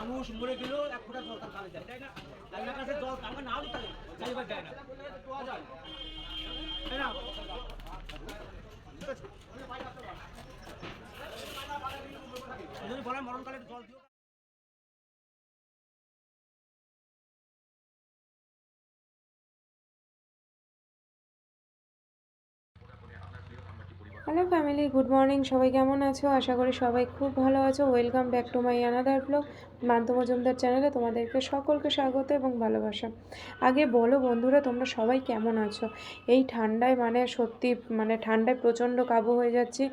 মানুষ মরে গেলেও এক ফোঁটা জল তার যায়, তাই না? কাছে জল আমার নাও দিতে চাইবার যায় না তাই না? যদি মরণকালে জল দিও। হ্যালো ফ্যামিলি গুড মর্নিং সবাই কেমন আছো? আশা করি সবাই খুব ভালো আছো। Welcome back to my another blog month Majumdar চ্যানেলে তোমাদেরকে সকলকে স্বাগত এবং ভালোবাসা। আগে বলো বন্ধুরা, তোমরা সবাই কেমন আছো? এই ঠান্ডায় মানে সত্যি মানে ঠান্ডায় প্রচণ্ড কাবু হয়ে যাচ্ছি।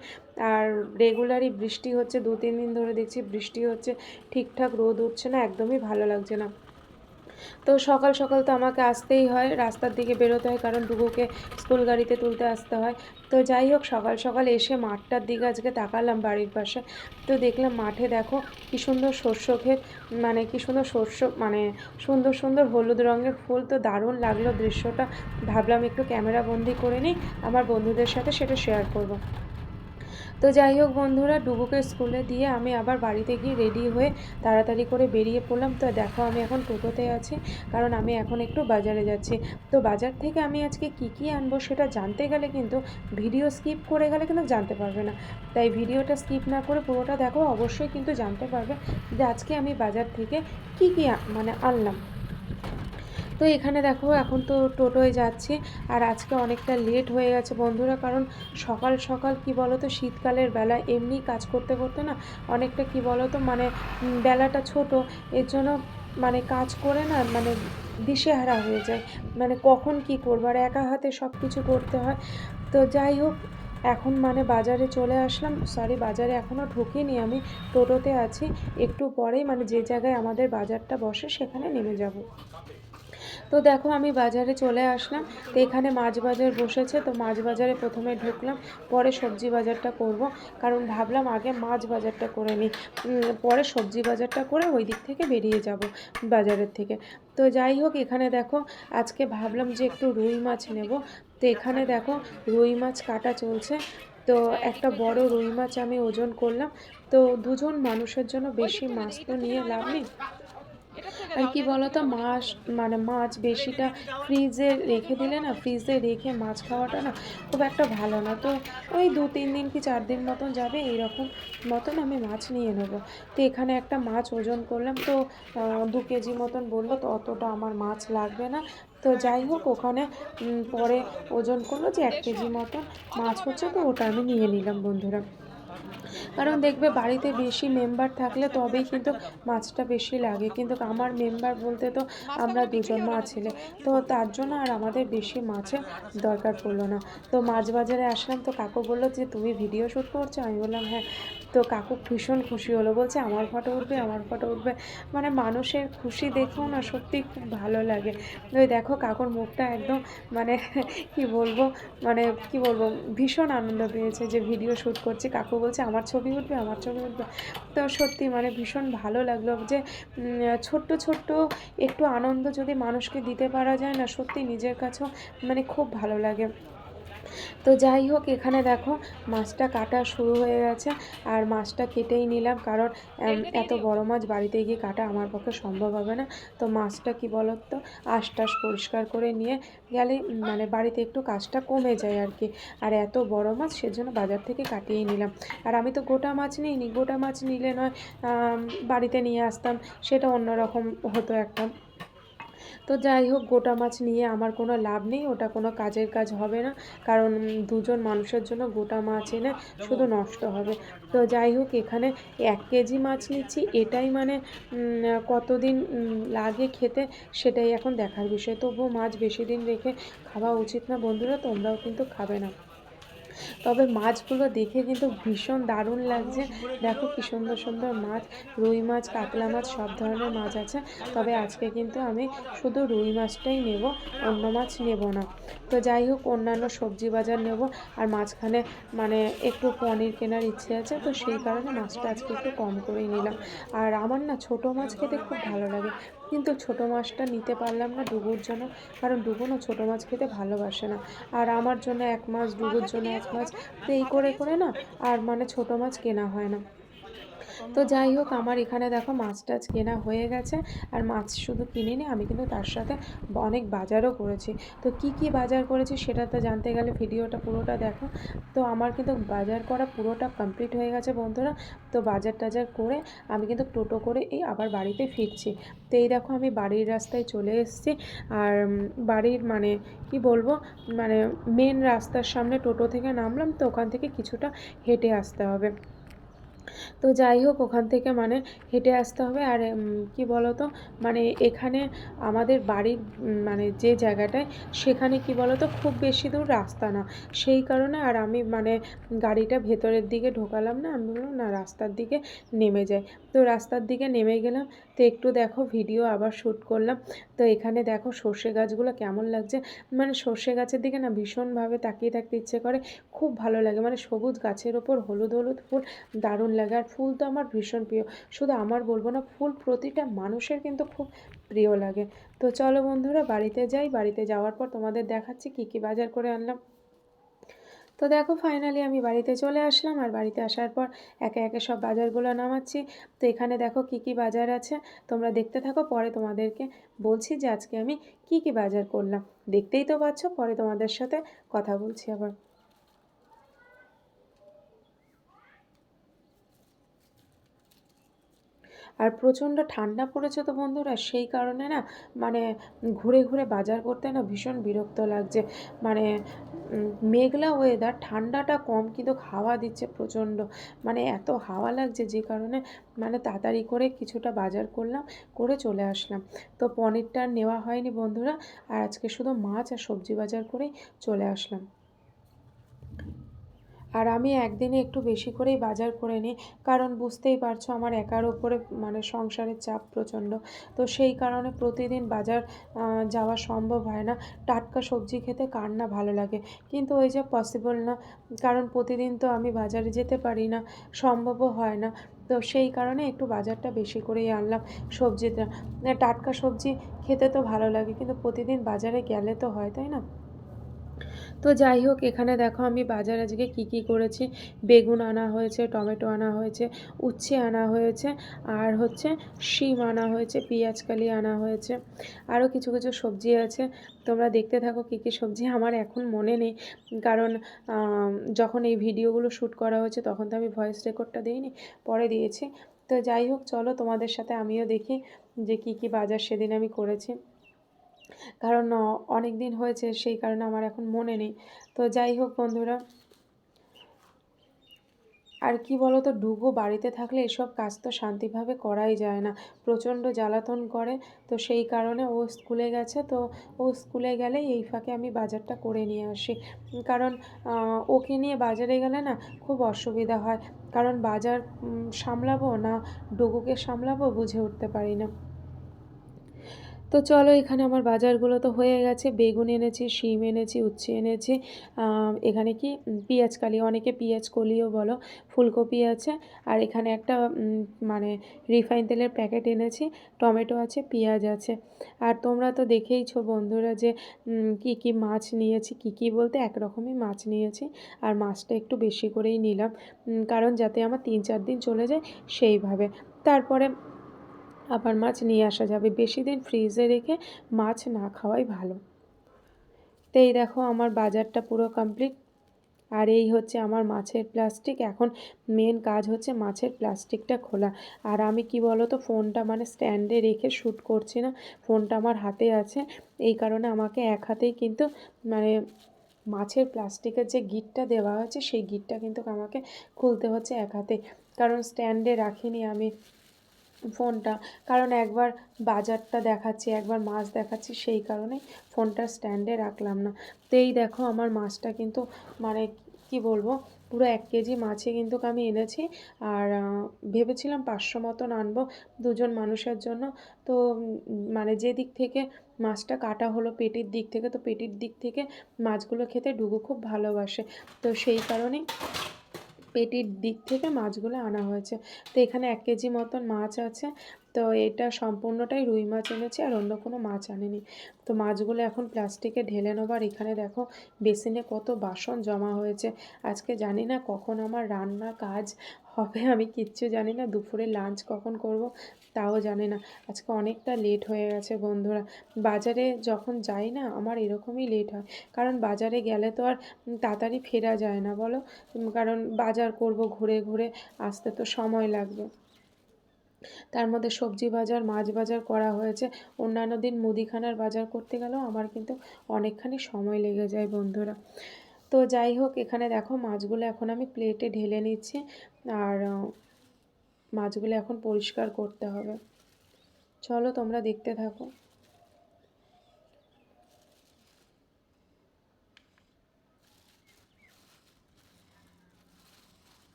আর রেগুলারই বৃষ্টি হচ্ছে দু তিন দিন ধরে দেখছি বৃষ্টি হচ্ছে। ঠিকঠাক রোদ উঠছে না, একদমই ভালো লাগছে না। তো সকাল সকাল তো আমাকে আসতেই হয়, রাস্তার দিকে বেরোতে হয় কারণ ডুগুকে স্কুল গাড়িতে তুলতে আসতে হয়। তো যাই হোক, সকাল সকাল এসে মাঠটার দিকে আজকে তাকালাম বাড়ির পাশে। তো দেখলাম মাঠে দেখো কি সুন্দর শস্য ক্ষেত মানে কি সুন্দর শস্য মানে সুন্দর সুন্দর হলুদ রঙের ফুল। তো দারুণ লাগল দৃশ্যটা। ভাবলাম একটু ক্যামেরা বন্দি করে নিই, আমার বন্ধুদের সাথে সেটা শেয়ার করব। তো যাই হোক বন্ধুরা, ডুবুকে স্কুলে দিয়ে আমি আবার বাড়িতে গিয়ে রেডি হয়ে তাড়াতাড়ি করে বেরিয়ে পড়লাম। তো দেখো আমি এখন টোটোতে আছি, কারণ আমি এখন একটু বাজারে যাচ্ছি। তো বাজার থেকে আমি আজকে কি কি আনব সেটা জানতে গেলে কিন্তু ভিডিও স্কিপ করে গেলে কিন্তু জানতে পারবে না। তাই ভিডিওটা স্কিপ না করে পুরোটা দেখো, অবশ্যই কিন্তু জানতে পারবে যে আজকে আমি বাজার থেকে কি কি মানে আনলাম। তো এখানে দেখো, এখন তো টোটোয় যাচ্ছি আর আজকে অনেকটা লেট হয়ে গেছে বন্ধুরা, কারণ সকাল সকাল কি বলো তো শীতকালের বেলা এমনি কাজ করতে করতে না অনেকটা কি বলো তো মানে বেলাটা ছোট, এর জন্য মানে কাজ করে না মানে দিশেহারা হয়ে যায় মানে কখন কি করব, আর একা হাতে সব কিছু করতে হয়। তো যাই হোক, এখন মানে বাজারে চলে আসলাম সরি বাজারে এখনও ঢুকিনি আমি, টোটোতে আছি, একটু পরেই মানে যে জায়গায় আমাদের বাজারটা বসে সেখানে নেমে যাব। তো দেখো আমি বাজারে চলে আসলাম, তো এখানে মাছ বাজার বসেছে, তো মাছ বাজারে প্রথমে ঢুকলাম, পরে সবজি বাজারটা করব, কারণ ভাবলাম আগে মাছ বাজারটা করে নিই পরে সবজি বাজারটা করে ওই দিক থেকে বেরিয়ে যাব বাজারের থেকে। তো যাই হোক, এখানে দেখো, আজকে ভাবলাম যে একটু রুই মাছ নেব, তো এখানে দেখো রুই মাছ কাটা চলছে, তো একটা বড় রুই মাছ আমি ওজন করলাম, তো দুজন মানুষের জন্য বেশি মাছ তো নিয়ে লাভ নেই। আর কি বলতো, মাছ মানে মাছ বেশিটা ফ্রিজে রেখে দিলে না ফ্রিজে রেখে মাছ খাওয়াটা না খুব একটা ভালো না। তো ওই দু তিন দিন কি চার দিন মতন যাবে, এইরকম মতন আমি মাছ নিয়ে নেব। তো এখানে একটা মাছ ওজন করলাম, তো দু কেজি মতন বলল, তো অতটা আমার মাছ লাগবে না। তো যাই হোক, ওখানে পরে ওজন করল যে এক কেজি মতন মাছ হচ্ছে, তো ওটা আমি নিয়ে নিলাম বন্ধুরা। কারণ দেখবে বাড়িতে বেশি মেম্বার থাকলে তবেই কিন্তু মাছটা বেশি লাগে। কিন্তু আমার মেম্বার বলতে তো আমরা দুজন মা ছেলে। তো তার জন্য আর আমাদের বেশি মাছের দরকার পড়ল না। তো মাছ বাজারে আসলাম তো কাকু বলল যে, তুমি ভিডিও শ্যুট করছ? আমি বললাম হ্যাঁ। তো কাকু ভীষণ খুশি হলো। বলছে, আমার ফটো উঠবে, আমার ফটো উঠবে। মানে মানুষের খুশি দেখেও না সত্যি খুব ভালো লাগে। ওই দেখো কাকুর মুখটা একদম মানে কি বলব মানে কি বলব, ভীষণ আনন্দ পেয়েছে যে ভিডিও শ্যুট করছি। কাকু বলছে, আমার ছবি উঠবে, আমার ছবি উঠবে। তো সত্যি মানে ভীষণ ভালো লাগল যে ছোট্ট ছোট্ট একটু আনন্দ যদি মানুষকে দিতে পারা যায় না, সত্যি নিজের কাছেও মানে খুব ভালো লাগে। তো যাই হোক এখানে দেখো মাছটা কাটা শুরু হয়ে গেছে। আর মাছটা কেটেই নিলাম কারণ এত বড় মাছ বাড়িতে গিয়ে কাটা আমার পক্ষে সম্ভব হবে না। তো মাছটা কি বলতো আশটাশ পরিষ্কার করে নিয়ে গেলে মানে বাড়িতে একটু কাজটা কমে যায় আর কি। আর এত বড় মাছ সেজন্য বাজার থেকে কাটিয়ে নিলাম। আর আমি তো গোটা মাছ নিইনি গোটা মাছ নিলে নয় বাড়িতে নিয়ে আসতাম সেটা অন্যরকম হতো একটা তো যাই হোক, গোটা মাছ নিয়ে আমার কোনো লাভ নেই, ওটা কোনো কাজের কাজ হবে না। কারণ দুজন মানুষের জন্য গোটা মাছ এনে শুধু নষ্ট হবে। তো যাই হোক, এখানে এক কেজি মাছ নিচ্ছি। এটাই মানে কতদিন লাগে খেতে সেটাই এখন দেখার বিষয়। তবুও মাছ বেশি দিন রেখে খাওয়া উচিত না বন্ধুরা, তোমরাও কিন্তু খাবে না। তবে মাছগুলো দেখে কিন্তু ভীষণ দারুণ লাগছে। দেখো কি সুন্দর সুন্দর মাছ, রুই মাছ, কাতলা মাছ, সব ধরনের মাছ আছে। তবে আজকে কিন্তু আমি শুধু রুই মাছটাই নেব, অন্য মাছ নেব না। তো যাই হোক, অন্যান্য সবজি বাজার নেব। আর মাঝখানে মানে একটু পনির কেনার ইচ্ছে আছে, তো সেই কারণে মাছটা আজকে একটু কম করেই নিলাম। আর আমার না ছোট মাছ খেতে খুব ভালো লাগে। কিন্তু ছোট মাছটা নিতে পারলাম না ডুবুর জন্য, কারণ ডুবু না ছোটো মাছ খেতে ভালোবাসে না। আর আমার জন্য এক মাছ, ডুবুর জন্য এক মাছ এই করে করে না, আর মানে ছোট মাছ কেনা হয় না। তো যাই হোক, আমার এখানে দেখো মাছ টাছ কেনা হয়ে গেছে। আর মাছ শুধু কিনিনি, আমি কিন্তু তার সাথে অনেক বাজারও করেছি। তো কি কি বাজার করেছি সেটা তো জানতে গেলে ভিডিওটা পুরোটা দেখো। তো আমার কিন্তু বাজার করা পুরোটা কমপ্লিট হয়ে গেছে বন্ধুরা। তো বাজার টাজার করে আমি কিন্তু টোটো করে এই আবার বাড়িতে ফিরছি। তো এই দেখো আমি বাড়ির রাস্তায় চলে এসেছি। আর বাড়ির মানে কি বলব মানে মেন রাস্তার সামনে টোটো থেকে নামলাম, তো ওখান থেকে কিছুটা হেঁটে আসতে হবে। তো যাই হোক, ওখান থেকে মানে হেঁটে আসতে হবে। আর কি বলতো? মানে এখানে আমাদের বাড়ির মানে যে জায়গাটায়, সেখানে কি বলতো? খুব বেশি দূর রাস্তা না। সেই কারণে আর আমি মানে গাড়িটা ভেতরের দিকে ঢোকালাম না। আমি বললাম, না, রাস্তার দিকে নেমে যাই। তো রাস্তার দিকে নেমে গেলাম। তো একটু দেখো, ভিডিও আবার শ্যুট করলাম। তো এখানে দেখো, সর্ষে গাছগুলো কেমন লাগছে? মানে সর্ষে গাছের দিকে না ভীষণভাবে তাকিয়ে থাকতে ইচ্ছে করে। খুব ভালো লাগে। মানে সবুজ গাছের ওপর হলুদ হলুদ ফুল দারুণ লাগে। আর ফুল তো আমার ভীষণ প্রিয়। শুধু আমার বলব না, ফুল প্রতিটা মানুষের কিন্তু খুব প্রিয় লাগে। তো চলো বন্ধুরা, বাড়িতে যাই, বাড়িতে যাওয়ার পর তোমাদের দেখাচ্ছি কী কী বাজার করে আনলাম। তো দেখো ফাইনালি আমি বাড়িতে চলে আসলাম আর বাড়িতে আসার পর একে একে সব বাজারগুলো নামাচ্ছি। তো এখানে দেখো কি কি বাজার আছে। তোমরা দেখতে থাকো, পরে তোমাদেরকে বলছি যে আজকে আমি কি কি বাজার করলাম। দেখতেই তো পাচ্ছ, পরে তোমাদের সাথে কথা বলছি আবার। আর প্রচণ্ড ঠান্ডা পড়েছে তো বন্ধুরা, সেই কারণে না মানে ঘুরে ঘুরে বাজার করতে না ভীষণ বিরক্ত লাগছে। মানে মেঘলা ওয়েদার ঠান্ডাটা কম কিন্তু হাওয়া দিচ্ছে প্রচণ্ড। মানে এত হাওয়া লাগছে যে কারণে মানে তাড়াতাড়ি করে কিছুটা বাজার করলাম, করে চলে আসলাম। তো পনিরটা নেওয়া হয়নি বন্ধুরা, আর আজকে শুধু মাছ আর সবজি বাজার করেই চলে আসলাম। আর আমি একদিনে একটু বেশি করেই বাজার করে নিই। কারণ বুঝতেই পারছ আমার একার ওপরে মানে সংসারের চাপ প্রচণ্ড। তো সেই কারণে প্রতিদিন বাজার যাওয়া সম্ভব হয় না। টাটকা সবজি খেতে কার না ভালো লাগে। কিন্তু ওই যে পসিবল না। কারণ প্রতিদিন তো আমি বাজারে যেতে পারি না। সম্ভবও হয় না। তো সেই কারণে একটু বাজারটা বেশি করেই আনলাম সবজিটা। টাটকা সবজি খেতে তো ভালো লাগে। কিন্তু প্রতিদিন বাজারে গেলে তো হয়, তাই না? তো যাই হোক, এখানে দেখো আমি বাজার আজকে কী কী করেছি। বেগুন আনা হয়েছে, টমেটো আনা হয়েছে, উচ্ছে আনা হয়েছে, আর হচ্ছে শিম আনা হয়েছে পেঁয়াজকালি আনা হয়েছে। আরও কিছু কিছু সবজি আছে। তোমরা দেখতে থাকো কী কী সবজি। আমার এখন মনে নেই, কারণ যখন এই ভিডিওগুলো শ্যুট করা হয়েছে তখন তো আমি ভয়েস রেকর্ডটা দিইনি, পরে দিয়েছি। তো যাই হোক, চলো তোমাদের সাথে আমিও দেখি যে কী কী বাজার সেদিন আমি করেছি। কারণ অনেক দিন হয়েছে, সেই কারণে আমার এখন মনে নেই। তো যাই হোক বন্ধুরা, আর কি বলো তো ডুগো বাড়িতে থাকলে এসব কাজ তো শান্তিভাবে করাই যায় না। প্রচণ্ড জ্বালাতন করে, তো সেই কারণে ও স্কুলে গেছে, তো ও স্কুলে গেলেই এই ফাঁকে আমি বাজারটা করে নিয়ে আসি। কারণ ওকে নিয়ে বাজারে গেলে না খুব অসুবিধা হয়। কারণ বাজার সামলাবো না, ডুগুকে সামলাবো বুঝে উঠতে পারি না। তো চলো এখানে আমার বাজারগুলো তো হয়ে গেছে। বেগুন এনেছি, শিম এনেছি, উচ্ছে এনেছি। এখানে কি? পেঁয়াজ কালি। অনেকে পেঁয়াজ কলিও বলো, ফুলকপি আছে। আর এখানে একটা মানে রিফাইন তেলের প্যাকেট এনেছি। টমেটো আছে, পেঁয়াজ আছে। আর তোমরা তো দেখেইছো বন্ধুরা যে কি কি মাছ নিয়েছি, কি কি বলতে একরকমই মাছ নিয়েছি। আর মাছটা একটু বেশি করেই নিলাম। কারণ যাতে আমার তিন চার দিন চলে যায় সেইভাবে। তারপরে আবার মাছ নিয়ে আসা যাবে। বেশি দিন ফ্রিজে রেখে মাছ না খাওয়াই ভালো। তো এই দেখো আমার বাজারটা পুরো কমপ্লিট আর এই হচ্ছে আমার মাছের প্লাস্টিক এখন মেন কাজ হচ্ছে মাছের প্লাস্টিকটা খোলা। আর আমি কি বলো তো ফোনটা মানে স্ট্যান্ডে রেখে শ্যুট করছি না। ফোনটা আমার হাতে আছে। এই কারণে আমাকে এক হাতেই কিন্তু মানে মাছের প্লাস্টিকের যে গিটটা দেওয়া হয়েছে, সেই গিটটা কিন্তু আমাকে খুলতে হচ্ছে এক হাতে। কারণ স্ট্যান্ডে রাখিনি আমি। ফোনটা। কারণ একবার বাজারটা দেখাচ্ছি, একবার মাছ দেখাচ্ছি, সেই কারণে ফোনটা স্ট্যান্ডে রাখলাম না। তো এই দেখো আমার মাছটা কিন্তু মানে কি বলব, পুরো এক কেজি মাছে কিন্তু আমি এনেছি। আর ভেবেছিলাম পাঁচশো মতন আনব দুজন মানুষের জন্য। তো মানে যে দিক থেকে মাছটা কাটা হলো পেটির দিক থেকে, তো পেটির দিক থেকে মাছগুলো খেতে ডুগু খুব ভালোবাসে। তো সেই কারণেই পেটির দিক থেকে মাছগুলো আনা হয়েছে। তো এখানে এক কেজি মতন মাছ আছে। তো এটা সম্পূর্ণটাই রুই মাছ এনেছি আর অন্য কোনো মাছ আনেনি। তো মাছগুলো এখন প্লাস্টিকে ঢেলে নেবার এখানে দেখো বেসিনে কত বাসন জমা হয়েছে। আজকে জানি না কখন আমার রান্না কাজ হবে, আমি কিচ্ছু জানি না, দুপুরে লাঞ্চ কখন করব তাও জানি না। আজকে অনেকটা লেট হয়ে গেছে বন্ধুরা। বাজারে যখন যাই না, আমার এরকমই লেট হয়। কারণ বাজারে গেলে তো আর তাড়াতাড়ি ফেরা যায় না, বলো? কারণ বাজার করব ঘুরে ঘুরে, আসতে তো সময় লাগবে। তার মধ্যে সবজি বাজার, মাছ বাজার করা হয়েছে। অন্যান্য দিন মুদিখানার বাজার করতে গেলেও আমার কিন্তু অনেকখানি সময় লেগে যায় বন্ধুরা। তো যাই হোক, এখানে দেখো মাছগুলো এখন আমি প্লেটে ঢেলে নিচ্ছি আর মাছগুলো এখন পরিষ্কার করতে হবে। চলো তোমরা দেখতে থাকো।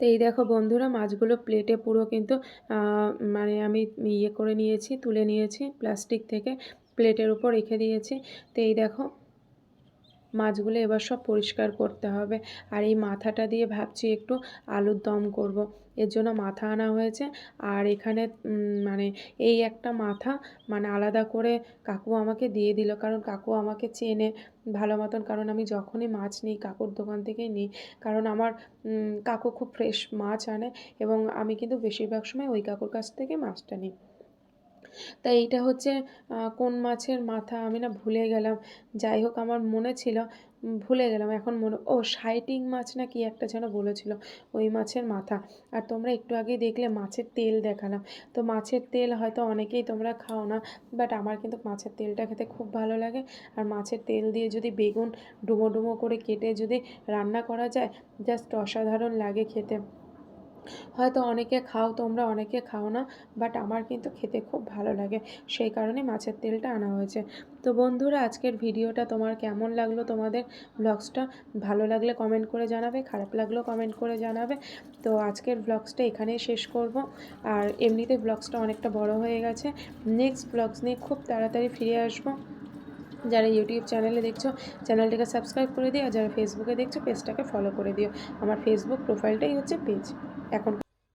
তো এই দেখো বন্ধুরা, মাছগুলো প্লেটে পুরো কিন্তু মানে আমি ইয়ে করে নিয়েছি, তুলে নিয়েছি প্লাস্টিক থেকে প্লেটের উপর রেখে দিয়েছি। তো এই দেখো মাছগুলো এবার সব পরিষ্কার করতে হবে। আর এই মাথাটা দিয়ে ভাবছি একটু আলুর দম করব। এর জন্য মাথা আনা হয়েছে। আর এখানে মানে এই একটা মাথা মানে আলাদা করে কাকু আমাকে দিয়ে দিল। কারণ কাকু আমাকে চেনে ভালো মতন। কারণ আমি যখনই মাছ নিই, কাকুর দোকান থেকেই নিই। কারণ আমার কাকু খুব ফ্রেশ মাছ আনে এবং আমি কিন্তু বেশিরভাগ সময় ওই কাকুর কাছ থেকে মাছটা নিই। তা এইটা হচ্ছে কোন মাছের মাথা আমি না ভুলে গেলাম। যাই হোক, আমার মনে ছিল ভুলে গেলাম। এখন মনে, ও, সাইটিং মাছ না কি একটা যেন বলেছিল, ওই মাছের মাথা। আর তোমরা একটু আগেই দেখলে মাছের তেল দেখালাম। তো মাছের তেল হয়তো অনেকেই তোমরা খাও না, বাট আমার কিন্তু মাছের তেলটা খেতে খুব ভালো লাগে। আর মাছের তেল দিয়ে যদি বেগুন ডুমো ডুমো করে কেটে যদি রান্না করা যায়, জাস্ট অসাধারণ লাগে খেতে। হয়তো অনেকে খাও, তোমরা অনেকে খাও না বাট আমার কিন্তু খেতে খুব ভালো লাগে। সেই কারণে মাছের তেলটা আনা হয়েছে। তো বন্ধুরা, আজকের ভিডিওটা তোমার কেমন লাগল? তোমাদের ব্লগসটা ভালো লাগলে কমেন্ট করে জানাবে, খারাপ লাগলেও কমেন্ট করে জানাবে। তো আজকের ব্লগসটা এখানেই শেষ করব। আর এমনিতে ব্লগসটা অনেকটা বড় হয়ে গেছে। নেক্সট ব্লগস নিয়ে খুব তাড়াতাড়ি ফিরে আসব। যারা ইউটিউব চ্যানেলে দেখছ, চ্যানেলটিকে সাবস্ক্রাইব করে দিও আর যারা ফেসবুকে দেখছ, পেজটাকে ফলো করে দিও। আমার ফেসবুক প্রোফাইলটাই হচ্ছে পেজ এখন